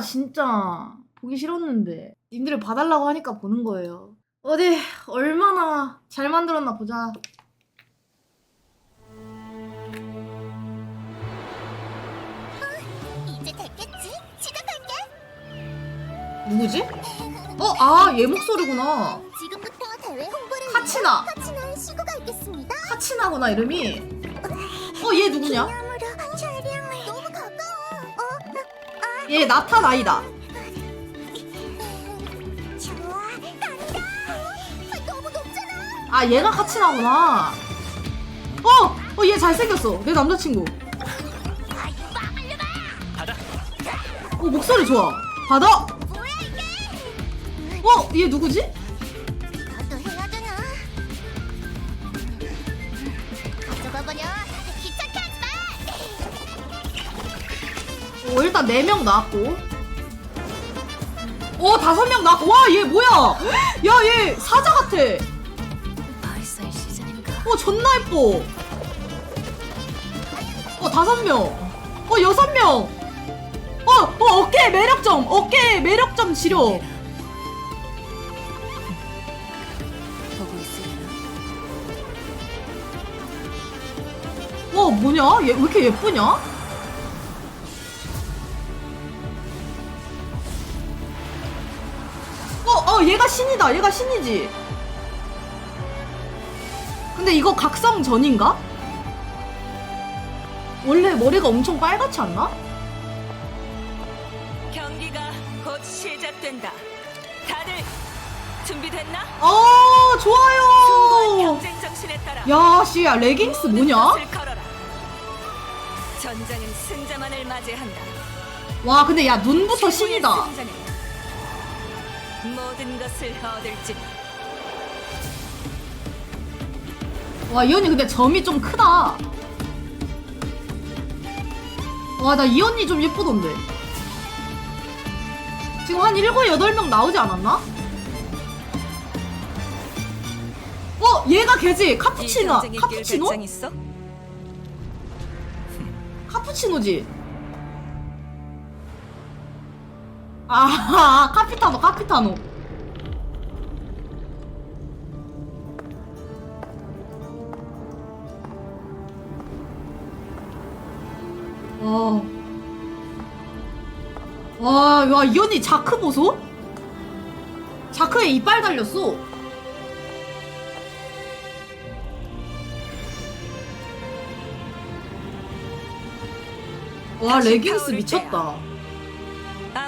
진짜 보기 싫었는데 님들이 봐달라고 하니까 보는 거예요. 어디 얼마나 잘 만들었나 보자. 이제 됐겠지? 시작할게. 누구지? 어, 아, 얘 목소리구나. 지금부터 대회 홍보를 카치나. 위해 카치나의 시구가 있겠습니다. 카치나구나, 이름이. 어, 얘 누구냐? 얘. 좋아, 간다. 아, 얘가 카치나구나. 어! 어, 얘 잘생겼어. 내 남자친구. 어, 목소리 좋아. 받아! 뭐야 이게? 어, 얘 누구지? 마. 어, 일단 4명 나왔고. 오, 5명 나왔고. 와, 얘 뭐야? 야, 얘 사자 같아. 시즌인가? 어, 존나 예뻐. 어, 5명. 어, 6명. 어, 어, 어깨 매력점. 어깨 매력점 지려. 어, 뭐냐? 얘 왜 이렇게 예쁘냐? 얘가 신이다. 얘가 신이지. 근데 이거 각성 전인가? 원래 머리가 엄청 빨갛지 않나? 경기가 곧 시작된다. 다들 준비됐나? 어, 숭고한 좋아요. 경쟁 정신에 따라 야, 씨, 야, 레깅스 뭐냐? 전장은 승자만을 맞이한다. 와, 근데 야, 눈부터 신이다. 승자는 모든 것을 얻을지 와, 이 언니 근데 점이 좀 크다. 와, 나 이 언니 좀 예쁘던데. 지금 한 7, 8명 나오지 않았나? 어, 얘가 걔지? 뛸 카푸치노? 배짱 있어? 카푸치노지? 아, 카피타노, 카피타노. 와. 와, 와, 이 언니 자크 보소? 자크에 이빨 달렸어. 와, 레깅스 미쳤다.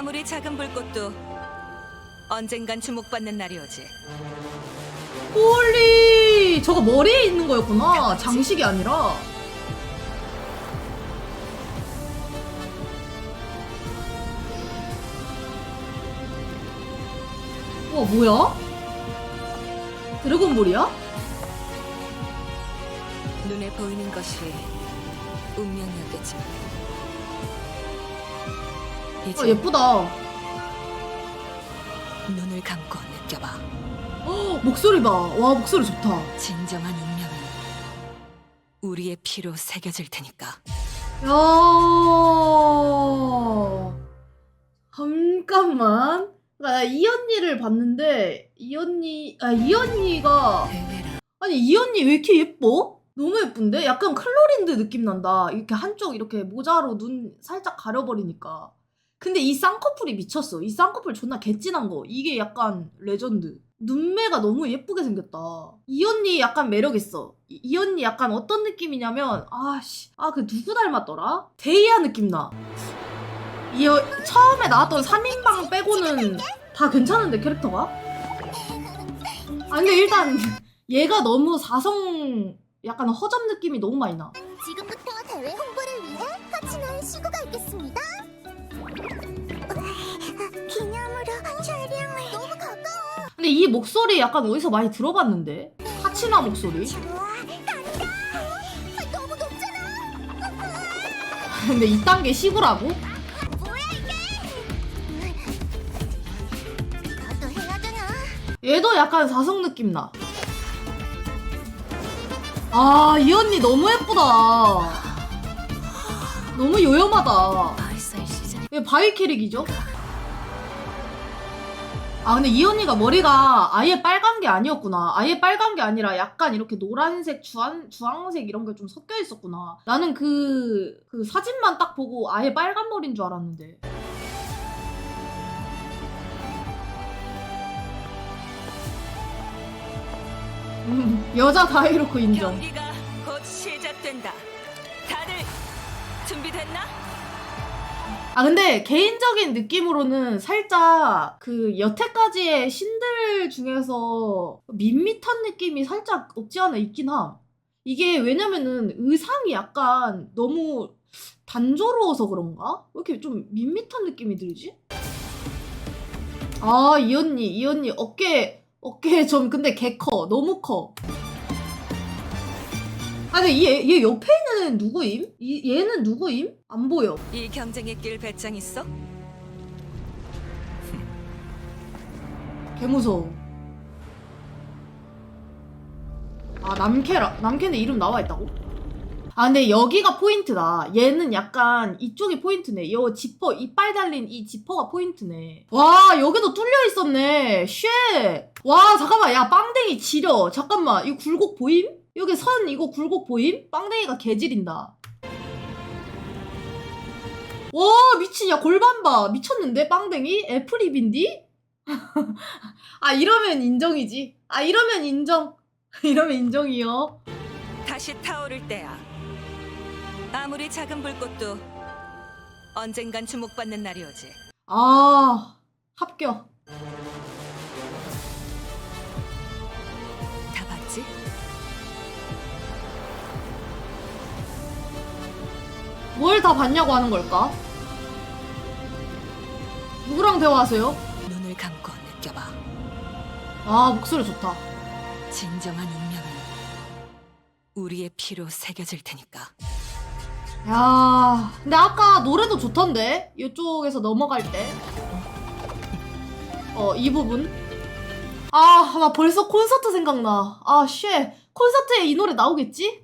아무리 작은 불꽃도 언젠간 주목받는 날이 오지. 홀리! 저거 머리에 있는 거였구나. 장식이 아니라. 와, 뭐야? 드래곤볼이야? 눈에 보이는 것이 운명이었겠지만 이제 아, 예쁘다. 눈을 감고 느껴봐. 헉, 목소리 봐. 와, 목소리 좋다. 진정한 운명은 우리의 피로 새겨질 테니까. 야 잠깐만. 나이 언니를 봤는데, 이 언니, 아, 이 언니가, 대회라. 아니, 이 언니 왜 이렇게 예뻐? 너무 예쁜데? 약간 클로린드 느낌 난다. 이렇게 한쪽 이렇게 모자로 눈 살짝 가려버리니까. 근데 이 쌍꺼풀이 미쳤어. 이 쌍꺼풀 존나 개찐한 거. 이게 약간 레전드. 눈매가 너무 예쁘게 생겼다. 이 언니 약간 매력 있어. 이, 이 언니 약간 어떤 느낌이냐면, 아씨, 아, 그 누구 닮았더라? 데이아 느낌 나. 이 여- 처음에 나왔던 3인방 빼고는 다 괜찮은데, 캐릭터가? 아, 근데 일단, 얘가 너무 사성, 약간 허접 느낌이 너무 많이 나. 지금부터 대회 홍보를 위해 카치나의 시구 근데 이 목소리 약간 어디서 많이 들어봤는데? 카치나 목소리? 아. 근데 이딴 게 시구라고? 얘도 약간 사성 느낌 나. 아, 이 언니 너무 예쁘다. 너무 요염하다. 시즌. 얘 바위 캐릭이죠? 아 근데 이 언니가 머리가 아예 빨간 게 아니었구나. 아예 빨간 게 아니라 약간 이렇게 노란색, 주황, 주황색 이런 게 좀 섞여 있었구나. 나는 그, 그 사진만 딱 보고 아예 빨간 머리인 줄 알았는데. 음, 여자 다이로크 인정. 경기가 곧 시작된다. 다들 준비됐나? 아 근데 개인적인 느낌으로는 살짝 그 여태까지의 신들 중에서 밋밋한 느낌이 살짝 없지 않아 있긴 함. 이게 왜냐면은 의상이 약간 너무 단조로워서 그런가? 왜 이렇게 좀 밋밋한 느낌이 들지? 아 이 언니 이 언니 어깨 어깨 좀 근데 개 커. 너무 커. 아 근데 얘, 얘 옆에 있는 애는 누구임? 이, 얘는 누구임? 안 보여. 이 경쟁에 낄 배짱 있어? 개 무서워. 아 남캐라 남캐는 이름 나와 있다고? 아 근데 여기가 포인트다. 얘는 약간 이쪽이 포인트네. 요 지퍼 이빨 달린 이 지퍼가 포인트네. 와 여기도 뚫려 있었네. 쉣. 와 잠깐만 야 빵댕이 지려. 잠깐만 이거 굴곡 보임? 여기 선 이거 굴곡 보임? 빵댕이가 개지린다. 와 미친 야 골반 봐 미쳤는데 빵댕이 애플입인디? 아 이러면 인정이지. 아 이러면 인정. 이러면 인정이요. 다시 타오를 때야. 아무리 작은 불꽃도 언젠간 주목받는 날이 오지. 아 합격. 다 봤지? 뭘 다 봤냐고 하는 걸까? 누구랑 대화하세요? 눈을 감고 느껴봐. 아 목소리 좋다. 진정한 운명은 우리의 피로 새겨질 테니까. 야 근데 아까 노래도 좋던데 이쪽에서 넘어갈 때. 어 이 부분. 아 나 벌써 콘서트 생각나. 아 쉣. 콘서트에 이 노래 나오겠지?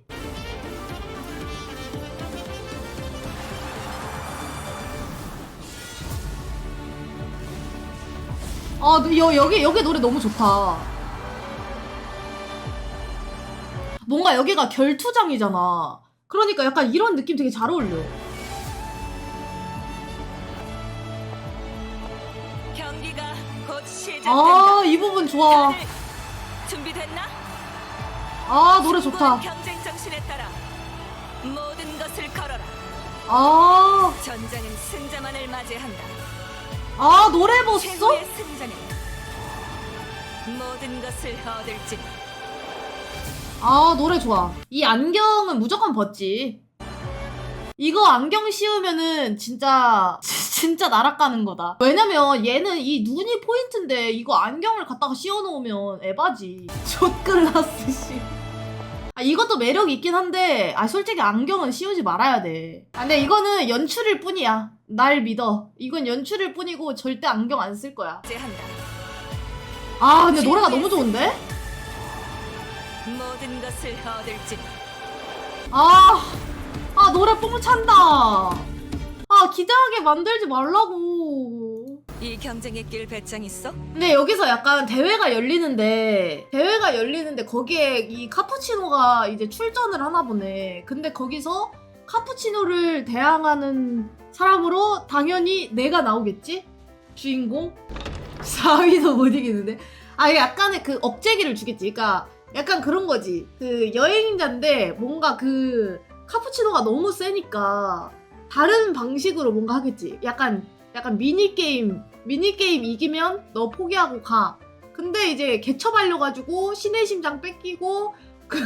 아, 여, 여기, 여기 노래 너무 좋다. 뭔가 여기가 결투장이잖아. 그러니까 약간 이런 느낌 되게 잘 어울려. 경기가 곧 시작된다. 아, 이 부분 좋아. 다들 준비됐나? 아, 노래 좋다. 경쟁 정신에 따라 모든 것을 걸어라. 아, 전장은 승자만을 맞이한다. 아, 노래 봤어? 최고의 승자는 모든 것을 얻을지. 아, 노래 좋아. 이 안경은 무조건 벗지. 이거 안경 씌우면은 진짜 진짜 날아가는 거다. 왜냐면 얘는 이 눈이 포인트인데 이거 안경을 갖다가 씌워 놓으면 에바지. 족글라스 씨. 아 이것도 매력 있긴 한데 아 솔직히 안경은 씌우지 말아야 돼. 아 근데 이거는 연출일 뿐이야. 날 믿어. 이건 연출일 뿐이고 절대 안경 안 쓸 거야. 제한다. 아 근데 노래가 너무 좋은데? 모든 것을 얻을지. 아, 아 노래 뽕 찬다. 아 기대하게 만들지 말라고. 이 경쟁에 낄 배짱 있어? 근데 여기서 약간 대회가 열리는데 대회가 열리는데 거기에 이 카푸치노가 이제 출전을 하나 보네. 근데 거기서 카푸치노를 대항하는 사람으로 당연히 내가 나오겠지? 주인공? 4위도 못 이기는데. 아, 약간의 그 억제기를 주겠지. 그러니까 약간 그런 거지. 그 여행자인데 뭔가 그 카푸치노가 너무 세니까 다른 방식으로 뭔가 하겠지. 약간 약간 미니 게임 미니 게임 이기면 너 포기하고 가. 근데 이제 개처발려가지고 신의 심장 뺏기고 그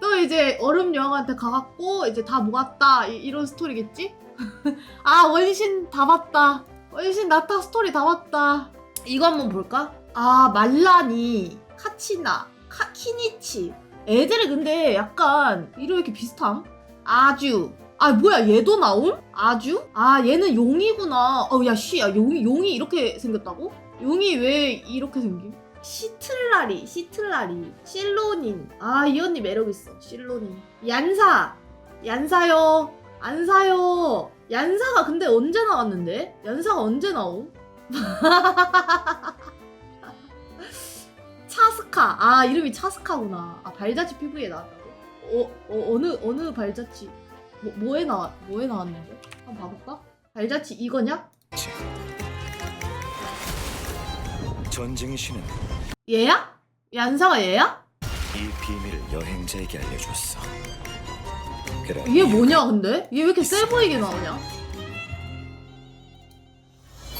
또 이제 얼음 여왕한테 가갖고 이제 다 모았다 이, 이런 스토리겠지? 아 원신 다 봤다. 원신 나타 스토리 다 봤다. 이거 한번 볼까? 아 말라니 카치나 카 키니치 애들이 근데 약간 이름 이렇게 비슷함? 아주 아 뭐야 얘도 나옴? 아주? 아 얘는 용이구나 어야씨야 용이 용이 이렇게 생겼다고? 용이 왜 이렇게 생김? 시틀라리 시틀라리 실로닌 아 이 언니 매력 있어 실로닌 얀사 얀사요 안 사요 얀사가 근데 언제 나왔는데? 얀사가 언제 나옴? 차스카. 아 이름이 차스카구나. 아 발자취 PV에 나왔다고? 어, 어 어느 어느 발자취? 뭐 뭐에 나왔 뭐에 나왔는데? 한번 봐볼까? 발자취 이거냐? 전쟁의 신은 얘야? 얀사가 얘야? 이 비밀을 여행자에게 알려줬어. 그래. 얘 뭐냐 근데? 얘 왜 이렇게 세 보이게 나오냐?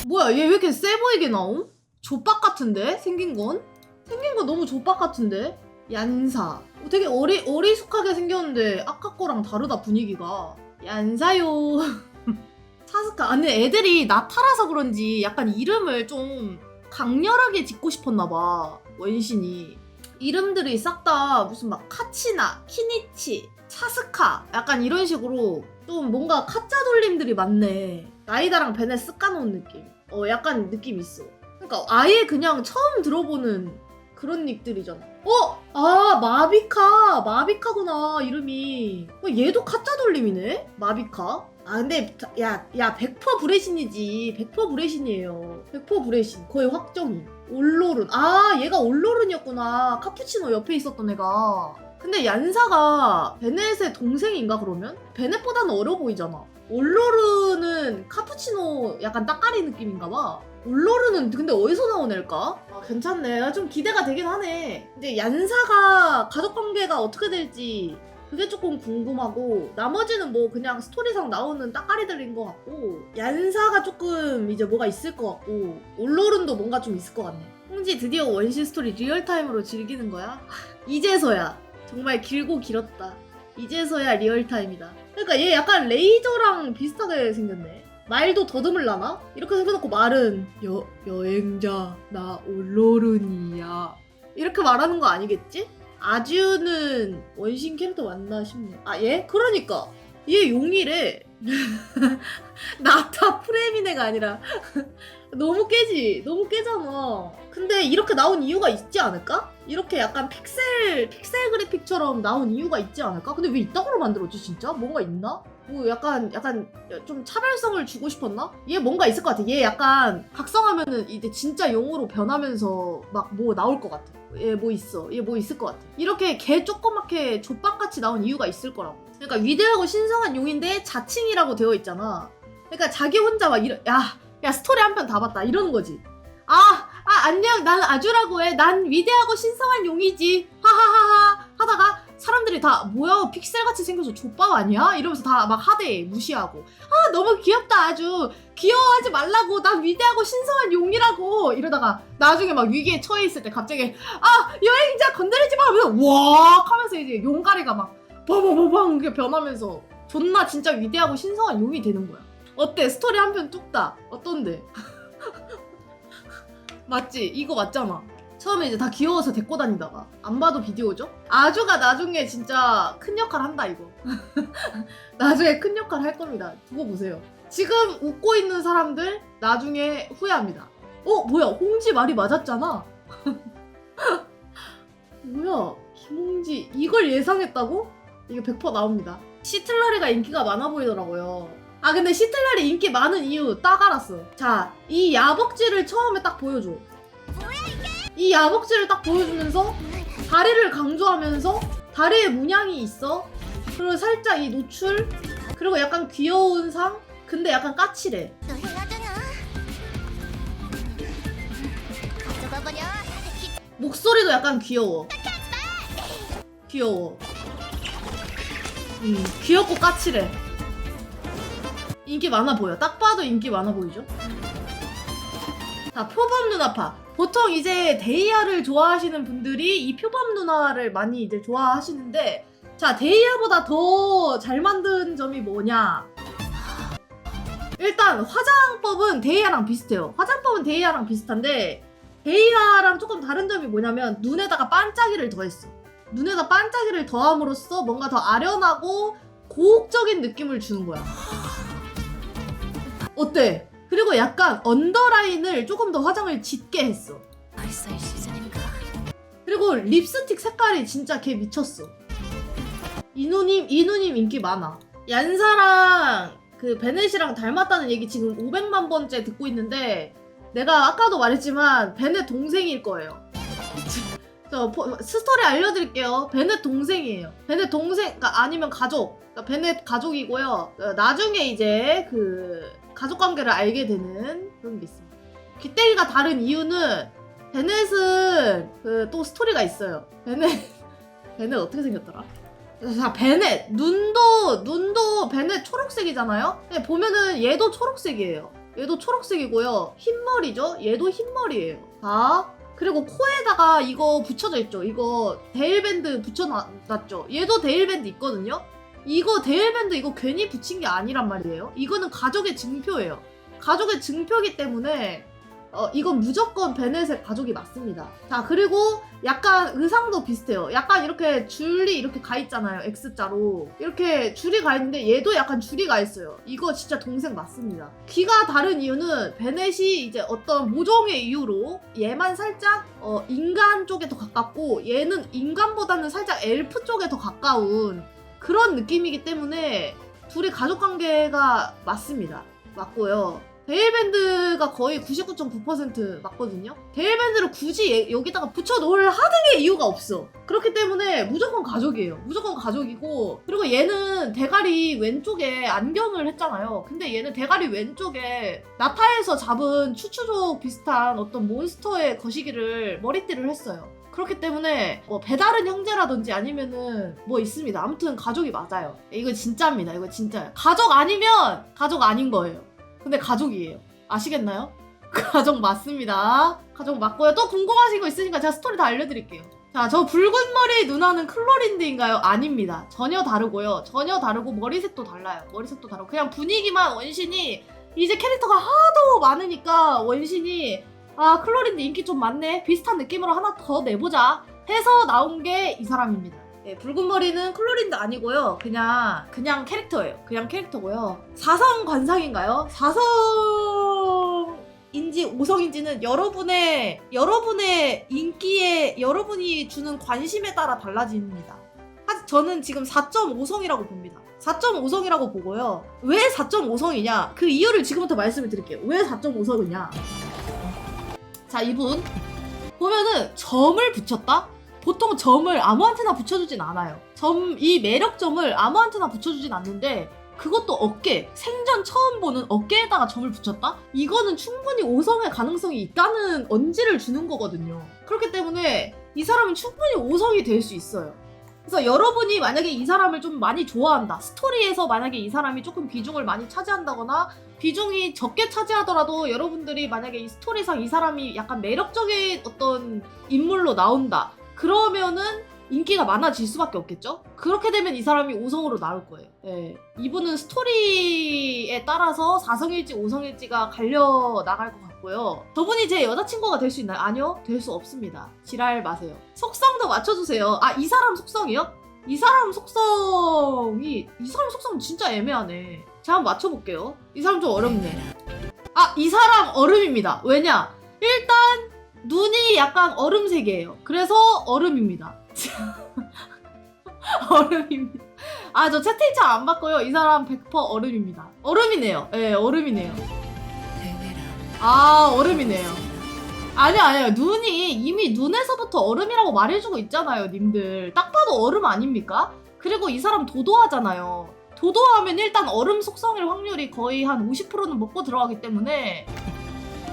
뭐야 얘 왜 이렇게 세 보이게 나옴? 족박 같은데 생긴 건? 생긴 건 너무 족박 같은데? 얀사 어, 되게 어리, 어리숙하게 생겼는데 아까 거랑 다르다 분위기가 얀사요 차스카 아니 애들이 나타라서 그런지 약간 이름을 좀 강렬하게 짓고 싶었나 봐 원신이 이름들이 싹 다 무슨 막 카치나, 키니치, 차스카 약간 이런 식으로 좀 뭔가 카짜 돌림들이 많네. 나이다랑 베네 쓱까놓은 느낌. 어 약간 느낌 있어. 그러니까 아예 그냥 처음 들어보는 그런 닉들이잖아. 어? 아 마비카 마비카구나 이름이. 어, 얘도 카짜 돌림이네. 마비카. 아 근데 야야 100% 브레신이지. 100% 브레신이에요. 100% 브레신. 거의 확정이. 올로른 아 얘가 올로른이었구나. 카푸치노 옆에 있었던 애가. 근데 얀사가 베넷의 동생인가 그러면? 베넷보다는 어려 보이잖아. 올로르는 카푸치노 약간 따까리 느낌인가 봐. 올로르는 근데 어디서 나온 애일까? 아 괜찮네. 나 좀 기대가 되긴 하네. 근데 얀사가 가족 관계가 어떻게 될지 그게 조금 궁금하고 나머지는 뭐 그냥 스토리상 나오는 따까리들인 것 같고 얀사가 조금 이제 뭐가 있을 것 같고 올로른도 뭔가 좀 있을 것 같네 홍지 드디어 원신 스토리 리얼타임으로 즐기는 거야? 이제서야 정말 길고 길었다 이제서야 리얼타임이다 그러니까 얘 약간 레이저랑 비슷하게 생겼네 말도 더듬을라나? 이렇게 생겨놓고 말은 여, 여행자 나 올로른이야 이렇게 말하는 거 아니겠지? 아주는 원신 캐릭터 맞나 싶네. 아, 얘? 그러니까. 얘 용이래. 나타 프레미네가 아니라. 너무 깨지. 너무 깨잖아. 근데 이렇게 나온 이유가 있지 않을까? 이렇게 약간 픽셀, 픽셀 그래픽처럼 나온 이유가 있지 않을까? 근데 왜 이따구로 만들었지, 진짜? 뭔가 있나? 뭐 약간, 약간 좀 차별성을 주고 싶었나? 얘 뭔가 있을 것 같아. 얘 약간 각성하면은 이제 진짜 용으로 변하면서 막 뭐 나올 것 같아. 얘 뭐 있어. 얘 뭐 있을 것 같아. 이렇게 개 조그맣게 족박같이 나온 이유가 있을 거라고. 그러니까 위대하고 신성한 용인데 자칭이라고 되어 있잖아. 그러니까 자기 혼자 막 이러, 야, 야 스토리 한 편 다 봤다 이러는 거지. 아, 아 안녕, 난 아주라고 해. 난 위대하고 신성한 용이지. 하하하하 하다가 사람들이 다 뭐야 픽셀같이 생겨서 족밥 아니야? 이러면서 다 막 하대 무시하고 아 너무 귀엽다 아주. 귀여워하지 말라고. 난 위대하고 신성한 용이라고. 이러다가 나중에 막 위기에 처해 있을 때 갑자기 아 여행자 건드리지 마. 하면서 왁 하면서 이제 용가리가 막 버버버방 이렇게 변하면서 존나 진짜 위대하고 신성한 용이 되는 거야. 어때? 스토리 한 편 뚝딱. 어떤데? 맞지? 이거 맞잖아 처음에 이제 다 귀여워서 데리고 다니다가 안 봐도 비디오죠? 아주가 나중에 진짜 큰 역할 한다 이거. 나중에 큰 역할 할 겁니다. 두고 보세요. 지금 웃고 있는 사람들 나중에 후회합니다. 어 뭐야 홍지 말이 맞았잖아. 뭐야 김홍지. 이걸 예상했다고? 이거 100% 나옵니다. 시틀라리가 인기가 많아 보이더라고요. 아 근데 시틀라리 인기 많은 이유 딱 알았어. 자 이 야벅지를 처음에 딱 보여줘. 이 야벅지를 딱 보여주면서 다리를 강조하면서 다리에 문양이 있어. 그리고 살짝 이 노출. 그리고 약간 귀여운 상. 근데 약간 까칠해. 목소리도 약간 귀여워. 귀여워. 음, 귀엽고 까칠해. 인기 많아 보여. 딱 봐도 인기 많아 보이죠? 자, 표범 누나파. 보통 이제 데이아를 좋아하시는 분들이 이 표범 누나를 많이 이제 좋아하시는데, 자, 데이아보다 더 잘 만든 점이 뭐냐? 일단 화장법은 데이아랑 비슷해요. 화장법은 데이아랑 비슷한데, 데이아랑 조금 다른 점이 뭐냐면 눈에다가 반짝이를 더했어. 눈에다 반짝이를 더함으로써 뭔가 더 아련하고 고혹적인 느낌을 주는 거야. 어때? 그리고 약간 언더라인을 조금 더 화장을 짙게 했어. 벌써 시즌인가? 그리고 립스틱 색깔이 진짜 걔 미쳤어. 이누님, 이누님 인기 많아. 얀사랑 그 베넷이랑 닮았다는 얘기 지금 500만 번째 듣고 있는데 내가 아까도 말했지만 벤의 동생일 거예요. 저 포- 스토리 알려드릴게요. 벤의 동생이에요. 벤의 동생, 그러니까 아니면 가족. 그러니까 벤의 가족이고요. 어, 나중에 이제 그 가족 관계를 알게 되는 그런 게 있습니다. 귀때기가 다른 이유는 베넷은 그 또 스토리가 있어요. 베넷 베넷 어떻게 생겼더라? 자 베넷 눈도 눈도 베넷 초록색이잖아요. 근데 보면은 얘도 초록색이에요. 얘도 초록색이고요. 흰머리죠. 얘도 흰머리예요. 자 그리고 코에다가 이거 붙여져 있죠. 이거 데일밴드 붙여놨죠. 얘도 데일밴드 있거든요. 이거 데일밴드 이거 괜히 붙인 게 아니란 말이에요. 이거는 가족의 증표예요. 가족의 증표기 때문에 어, 이건 무조건 베넷의 가족이 맞습니다. 자, 그리고 약간 의상도 비슷해요. 약간 이렇게 줄이 이렇게 가 있잖아요. X자로. 이렇게 줄이 가 있는데 얘도 약간 줄이 가 있어요. 이거 진짜 동생 맞습니다. 귀가 다른 이유는 베넷이 이제 어떤 모종의 이유로 얘만 살짝 어, 인간 쪽에 더 가깝고 얘는 인간보다는 살짝 엘프 쪽에 더 가까운 그런 느낌이기 때문에 둘이 가족 관계가 맞습니다. 맞고요. 데일밴드가 거의 99.9% 맞거든요. 데일밴드를 굳이 얘- 여기다가 붙여놓을 하등의 이유가 없어. 그렇기 때문에 무조건 가족이에요. 무조건 가족이고 그리고 얘는 대가리 왼쪽에 안경을 했잖아요. 근데 얘는 대가리 왼쪽에 나타에서 잡은 추추족 비슷한 어떤 몬스터의 거시기를 머리띠를 했어요. 그렇기 때문에 뭐 배다른 형제라든지 아니면은 뭐 있습니다. 아무튼 가족이 맞아요. 이거 진짜입니다. 이거 진짜예요. 가족 아니면 가족 아닌 거예요. 근데 가족이에요. 아시겠나요? 가족 맞습니다. 가족 맞고요. 또 궁금하신 거 있으니까 제가 스토리 다 알려드릴게요. 자, 저 붉은 머리 누나는 클로린드인가요? 아닙니다. 전혀 다르고요. 전혀 다르고 머리색도 달라요. 머리색도 다르고 그냥 분위기만 원신이 이제 캐릭터가 하도 많으니까 원신이 아 클로린드 인기 좀 많네. 비슷한 느낌으로 하나 더 내보자 해서 나온 게 이 사람입니다. 네, 붉은 머리는 클로린드 아니고요. 그냥 그냥 캐릭터예요. 그냥 캐릭터고요. 사성 관상인가요? 사성 인지 오성인지는 여러분의 여러분의 인기에 여러분이 주는 관심에 따라 달라집니다. 하- 저는 지금 4.5성이라고 봅니다. 4.5성이라고 보고요. 왜 4.5성이냐? 그 이유를 지금부터 말씀을 드릴게요. 왜 4.5성이냐? 자, 이분 보면은 점을 붙였다? 보통 점을 아무한테나 붙여주진 않아요. 점, 이 매력점을 아무한테나 붙여주진 않는데, 그것도 어깨, 생전 처음 보는 어깨에다가 점을 붙였다? 이거는 충분히 5성의 가능성이 있다는 언지를 주는 거거든요. 그렇기 때문에 이 사람은 충분히 5성이 될 수 있어요. 그래서 여러분이 만약에 이 사람을 좀 많이 좋아한다. 스토리에서 만약에 이 사람이 조금 비중을 많이 차지한다거나 비중이 적게 차지하더라도 여러분들이 만약에 이 스토리상 이 사람이 약간 매력적인 어떤 인물로 나온다. 그러면은 인기가 많아질 수밖에 없겠죠? 그렇게 되면 이 사람이 5성으로 나올 거예요. 예. 이분은 스토리에 따라서 4성일지 5성일지가 갈려 나갈 것 같고요. 저분이 제 여자친구가 될 수 있나요? 아니요. 될 수 없습니다. 지랄 마세요. 속성도 맞춰주세요. 아, 이 사람 속성이요? 이 사람 속성이, 이 사람 속성 진짜 애매하네. 제가 한번 맞춰볼게요. 이 사람 좀 어렵네. 아, 이 사람 얼음입니다. 왜냐? 일단, 눈이 약간 얼음색이에요. 그래서 얼음입니다. 얼음입니다. 아, 저 채팅창 안 바꿔요. 이 사람 100% 얼음입니다. 얼음이네요. 예, 네, 얼음이네요. 아, 얼음이네요. 아니요, 아니요. 눈이 이미 눈에서부터 얼음이라고 말해주고 있잖아요, 님들. 딱 봐도 얼음 아닙니까? 그리고 이 사람 도도하잖아요. 도도하면 일단 얼음 속성일 확률이 거의 한 50%는 먹고 들어가기 때문에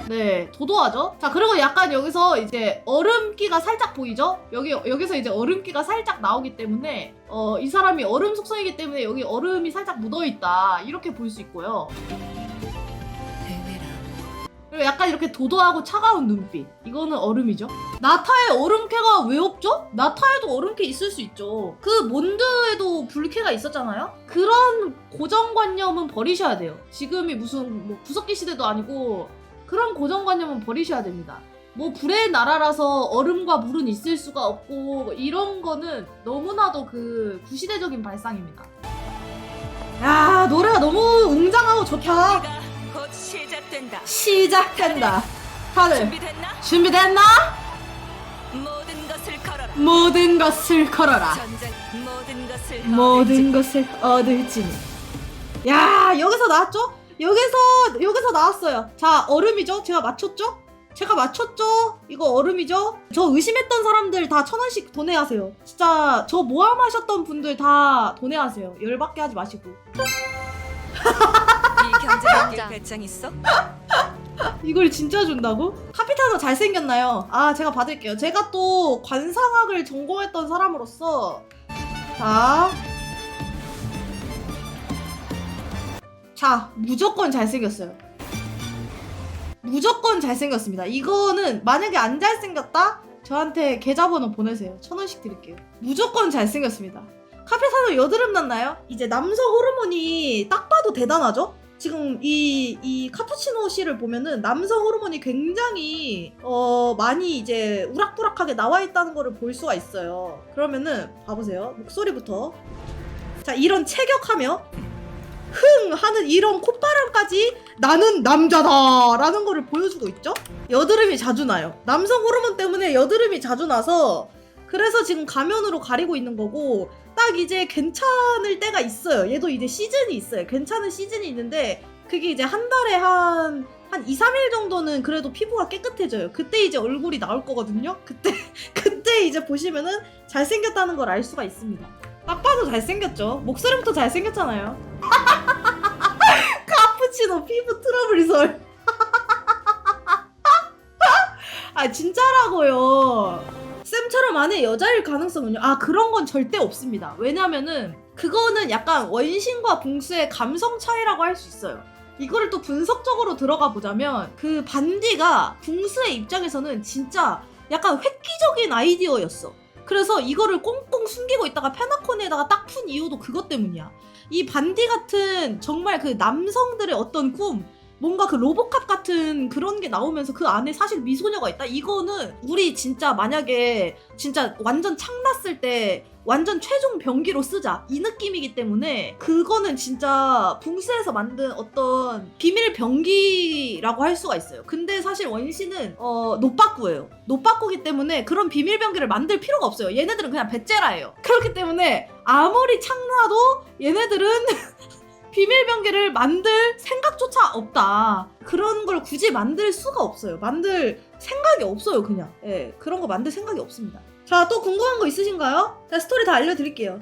네, 도도하죠? 자, 그리고 약간 여기서 이제 얼음기가 살짝 보이죠? 여기, 여기서 이제 얼음기가 살짝 나오기 때문에, 어, 이 사람이 얼음 속성이기 때문에 여기 얼음이 살짝 묻어있다. 이렇게 볼 수 있고요. 그리고 약간 이렇게 도도하고 차가운 눈빛. 이거는 얼음이죠. 나타에 얼음캐가 왜 없죠? 나타에도 얼음캐 있을 수 있죠. 그 몬드에도 불캐가 있었잖아요? 그런 고정관념은 버리셔야 돼요. 지금이 무슨 뭐 구석기 시대도 아니고 그런 고정관념은 버리셔야 됩니다. 뭐 불의 나라라서 얼음과 물은 있을 수가 없고 뭐 이런 거는 너무나도 그 구시대적인 발상입니다. 야 노래가 너무 웅장하고 좋다. 곧 시작된다. 시작된다. 다들 준비됐나? 준비됐나? 모든 것을 걸어라. 모든 것을 걸어라. 전쟁 모든 것을 모든 것을 얻을지니. 야 여기서 나왔죠? 여기서 여기서 나왔어요. 자 얼음이죠? 제가 맞췄죠? 제가 맞췄죠? 이거 얼음이죠? 저 의심했던 사람들 다 천 원씩 도내하세요. 진짜 저 모함하셨던 분들 다 도내하세요. 열받게 하지 마시고. 낄 배짱 있어? 이걸 진짜 준다고? 카피타노 잘생겼나요? 아 제가 받을게요. 제가 또 관상학을 전공했던 사람으로서 자. 자, 무조건 잘생겼어요. 무조건 잘생겼습니다. 이거는 만약에 안 잘생겼다? 저한테 계좌번호 보내세요. 천 원씩 드릴게요. 무조건 잘생겼습니다. 카페사노 여드름 났나요? 이제 남성 호르몬이 딱 봐도 대단하죠? 지금 이, 이 카푸치노 씨를 보면은 남성 호르몬이 굉장히 어 많이 이제 우락부락하게 나와 있다는 거를 볼 수가 있어요. 그러면은 봐보세요. 목소리부터 자 이런 체격하며 흥 하는 이런 콧바람까지 나는 남자다 라는 거를 보여주고 있죠. 여드름이 자주 나요. 남성 호르몬 때문에 여드름이 자주 나서 그래서 지금 가면으로 가리고 있는 거고 딱 이제 괜찮을 때가 있어요. 얘도 이제 시즌이 있어요. 괜찮은 시즌이 있는데 그게 이제 한 달에 한, 한 2, 3일 정도는 그래도 피부가 깨끗해져요. 그때 이제 얼굴이 나올 거거든요. 그때, 그때 이제 보시면은 잘생겼다는 걸 알 수가 있습니다. 딱 봐도 잘생겼죠. 목소리부터 잘생겼잖아요. 카푸치노 피부 트러블이설. 아, 진짜라고요. 쌤처럼 안에 여자일 가능성은요? 아 그런 건 절대 없습니다. 왜냐면은 그거는 약간 원신과 붕수의 감성 차이라고 할 수 있어요. 이거를 또 분석적으로 들어가 보자면 그 반디가 붕수의 입장에서는 진짜 약간 획기적인 아이디어였어. 그래서 이거를 꽁꽁 숨기고 있다가 페나코니에다가 딱 푼 이유도 그것 때문이야. 이 반디 같은 정말 그 남성들의 어떤 꿈, 뭔가 그 로보캅 같은 그런 게 나오면서 그 안에 사실 미소녀가 있다? 이거는 우리 진짜 만약에 진짜 완전 창났을 때 완전 최종 병기로 쓰자 이 느낌이기 때문에 그거는 진짜 붕스에서 만든 어떤 비밀 병기라고 할 수가 있어요. 근데 사실 원신은 어 노빠꾸예요. 노빠꾸기 때문에 그런 비밀 병기를 만들 필요가 없어요. 얘네들은 그냥 배째라예요. 그렇기 때문에 아무리 창나도 얘네들은 비밀 병기를 만들 생각조차 없다. 그런 걸 굳이 만들 수가 없어요. 만들 생각이 없어요, 그냥. 예, 그런 거 만들 생각이 없습니다. 자, 또 궁금한 거 있으신가요? 자, 스토리 다 알려드릴게요.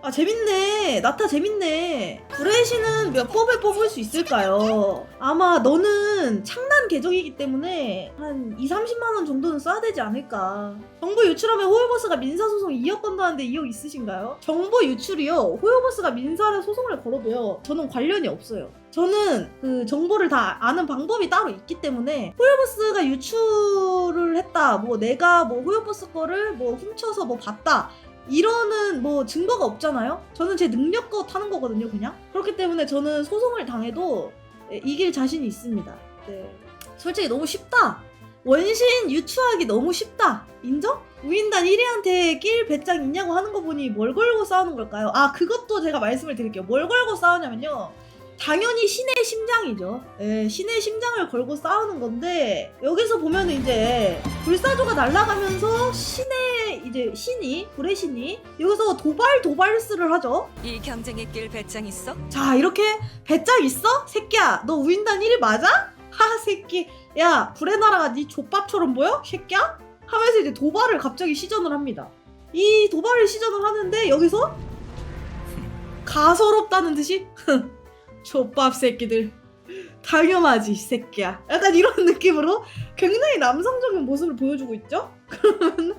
아, 재밌네. 나타 재밌네. 브레시는 몇 법에 뽑을 수 있을까요? 아마 너는 창난 계정이기 때문에 한 2, 30만원 정도는 써야 되지 않을까. 정보 유출하면 호요버스가 민사소송 2억 건다는데 2억 있으신가요? 정보 유출이요. 호요버스가 민사를 소송을 걸어도요. 저는 관련이 없어요. 저는 그 정보를 다 아는 방법이 따로 있기 때문에 호요버스가 유출을 했다. 뭐 내가 뭐 호요버스 거를 뭐 훔쳐서 뭐 봤다. 이러는 뭐 증거가 없잖아요. 저는 제 능력껏 하는 거거든요, 그냥. 그렇기 때문에 저는 소송을 당해도 예, 이길 자신이 있습니다. 네. 솔직히 너무 쉽다. 원신 유추하기 너무 쉽다. 인정? 우인단 1위한테 낄 배짱 있냐고 하는 거 보니 뭘 걸고 싸우는 걸까요? 아, 그것도 제가 말씀을 드릴게요. 뭘 걸고 싸우냐면요. 당연히 신의 심장이죠. 예, 신의 심장을 걸고 싸우는 건데 여기서 보면 이제 불사조가 날아가면서 신의 이제 신이 불의 신이 여기서 도발 도발스를 하죠. 이 경쟁에 낄 배짱 있어? 자 이렇게 배짱 있어? 새끼야 너 우인단 1위 맞아? 하 새끼 야 불의 나라가 네 족밥처럼 보여? 새끼야? 하면서 이제 도발을 갑자기 시전을 합니다. 이 도발을 시전을 하는데 여기서 가소롭다는 듯이 족밥 새끼들. 당연하지 이 새끼야. 약간 이런 느낌으로 굉장히 남성적인 모습을 보여주고 있죠? 그러면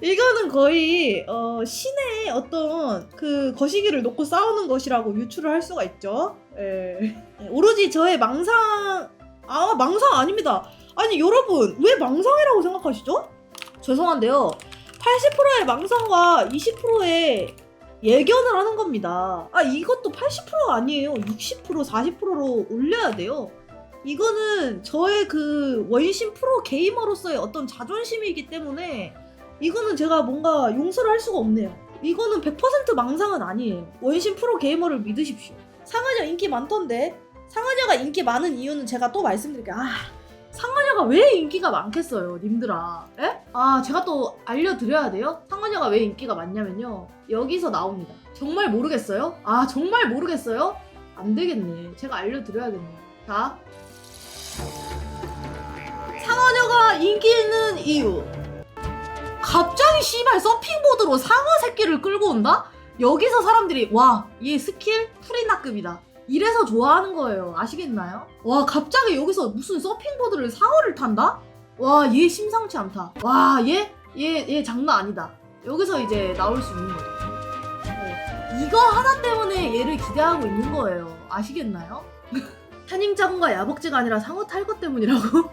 이거는 거의 어, 신의 어떤 그 거시기를 놓고 싸우는 것이라고 유추를 할 수가 있죠. 예. 오로지 저의 망상 아 망상 아닙니다. 아니 여러분 왜 망상이라고 생각하시죠? 죄송한데요. 80%의 망상과 20%의 예견을 하는 겁니다. 아, 이것도 80% 아니에요. 60%, 40%로 올려야 돼요. 이거는 저의 그 원신 프로 게이머로서의 어떤 자존심이기 때문에 이거는 제가 뭔가 용서를 할 수가 없네요. 이거는 100% 망상은 아니에요. 원신 프로 게이머를 믿으십시오. 상하녀 인기 많던데 상하녀가 인기 많은 이유는 제가 또 말씀드릴게요. 아, 상하녀가 왜 인기가 많겠어요, 님들아? 에? 아, 제가 또 알려드려야 돼요? 상하녀가 왜 인기가 많냐면요. 여기서 나옵니다. 정말 모르겠어요? 아, 정말 모르겠어요? 안 되겠네. 제가 알려드려야겠네요. 자. 상어녀가 인기 있는 이유. 갑자기 씨발 서핑보드로 상어 새끼를 끌고 온다? 여기서 사람들이 와, 얘 스킬 프리나급이다. 이래서 좋아하는 거예요. 아시겠나요? 와, 갑자기 여기서 무슨 서핑보드를 상어를 탄다? 와, 얘 심상치 않다. 와, 얘, 얘, 얘 장난 아니다. 여기서 이제 나올 수 있는 거죠. 네. 이거 하나 때문에 얘를 기대하고 있는 거예요. 아시겠나요? 타닝자군과 야복지가 아니라 상어 탈 것 때문이라고?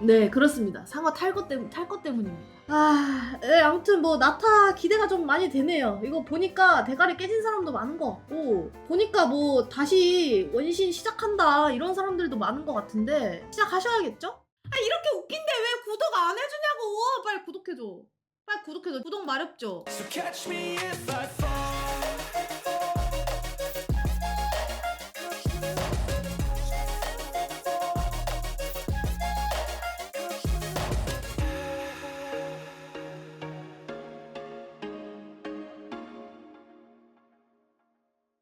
네, 그렇습니다. 상어 탈 것 때문, 탈 것 때문입니다. 아, 네, 아무튼 뭐, 나타 기대가 좀 많이 되네요. 이거 보니까 대가리 깨진 사람도 많은 것 같고, 보니까 뭐, 다시 원신 시작한다, 이런 사람들도 많은 것 같은데, 시작하셔야겠죠? 아, 이렇게 웃긴데 왜 구독 안 해주냐고! 빨리 구독해줘. 빨리 구독해줘. 구독 마렵죠? So catch me if I fall.